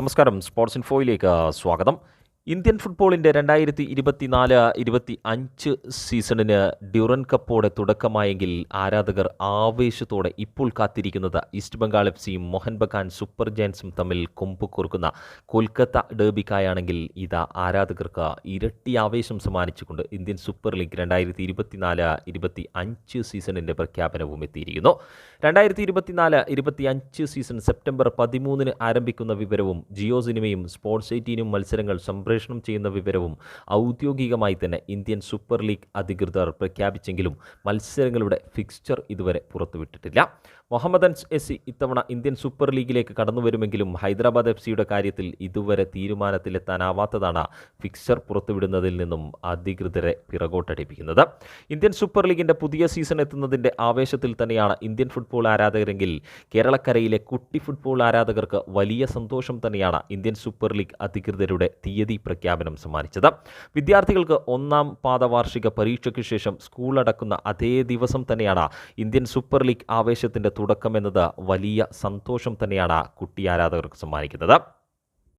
നമസ്കാരം. സ്പോർട്സ് ഇൻഫോയിലേക്ക് സ്വാഗതം. ഇന്ത്യൻ ഫുട്ബോളിന്റെ രണ്ടായിരത്തി ഇരുപത്തിനാല് ഇരുപത്തി അഞ്ച് സീസണിന് ഡ്യൂറൻ കപ്പോടെ തുടക്കമായെങ്കിൽ ആരാധകർ ആവേശത്തോടെ ഇപ്പോൾ കാത്തിരിക്കുന്നത് ഈസ്റ്റ് ബംഗാൾ എഫ് സിയും മോഹൻ ബഗാൻ സൂപ്പർ ജയൻസും തമ്മിൽ കൊമ്പ് കോർക്കുന്ന കൊൽക്കത്ത ഡേബിക്കായാണെങ്കിൽ ഇതാ ആരാധകർക്ക് ഇരട്ടി ആവേശം സമ്മാനിച്ചുകൊണ്ട് ഇന്ത്യൻ സൂപ്പർ ലീഗ് രണ്ടായിരത്തി ഇരുപത്തിനാല് ഇരുപത്തി അഞ്ച് സീസണിന്റെ പ്രഖ്യാപനവും എത്തിയിരിക്കുന്നു. രണ്ടായിരത്തി ഇരുപത്തിനാല് ഇരുപത്തി അഞ്ച് സീസൺ സെപ്റ്റംബർ പതിമൂന്നിന് ആരംഭിക്കുന്ന വിവരവും ജിയോ സിനിമയും സ്പോർട്സ് എയ്റ്റീനും മത്സരങ്ങൾ സംപ്രേഷണം ചെയ്യുന്ന വിവരവും ഔദ്യോഗികമായി തന്നെ ഇന്ത്യൻ സൂപ്പർ ലീഗ് അധികൃതർ പ്രഖ്യാപിച്ചെങ്കിലും മത്സരങ്ങളുടെ ഫിക്സ്ചർ ഇതുവരെ പുറത്തുവിട്ടിട്ടില്ല. മുഹമ്മദൻ എസ് സി ഇത്തവണ ഇന്ത്യൻ സൂപ്പർ ലീഗിലേക്ക് കടന്നു വരുമെങ്കിലും ഹൈദരാബാദ് എഫ് സിയുടെ കാര്യത്തിൽ ഇതുവരെ തീരുമാനത്തിലെത്താനാവാത്തതാണ് ഫിക്സ്ചർ പുറത്തുവിടുന്നതിൽ നിന്നും അധികൃതരെ പിറകോട്ടടിപ്പിക്കുന്നത്. ഇന്ത്യൻ സൂപ്പർ ലീഗിന്റെ പുതിയ സീസൺ എത്തുന്നതിന്റെ ആവേശത്തിൽ തന്നെയാണ് ഇന്ത്യൻ ഫുട്ബോൾ ആരാധകരെങ്കിൽ കേരളക്കരയിലെ കുട്ടി ഫുട്ബോൾ ആരാധകർക്ക് വലിയ സന്തോഷം തന്നെയാണ് ഇന്ത്യൻ സൂപ്പർ ലീഗ് അധികൃതരുടെ തീയതി പ്രഖ്യാപനം സമ്മാനിച്ചത്. വിദ്യാർത്ഥികൾക്ക് ഒന്നാം പാദവാർഷിക പരീക്ഷയ്ക്ക് ശേഷം സ്കൂൾ അടക്കുന്ന അതേ ദിവസം തന്നെയാണ് ഇന്ത്യൻ സൂപ്പർ ലീഗ് ആവേശത്തിന്റെ തുടക്കമെന്നത് വലിയ സന്തോഷം തന്നെയാണ് കുട്ടി ആരാധകർക്ക് സമ്മാനിക്കുന്നത്.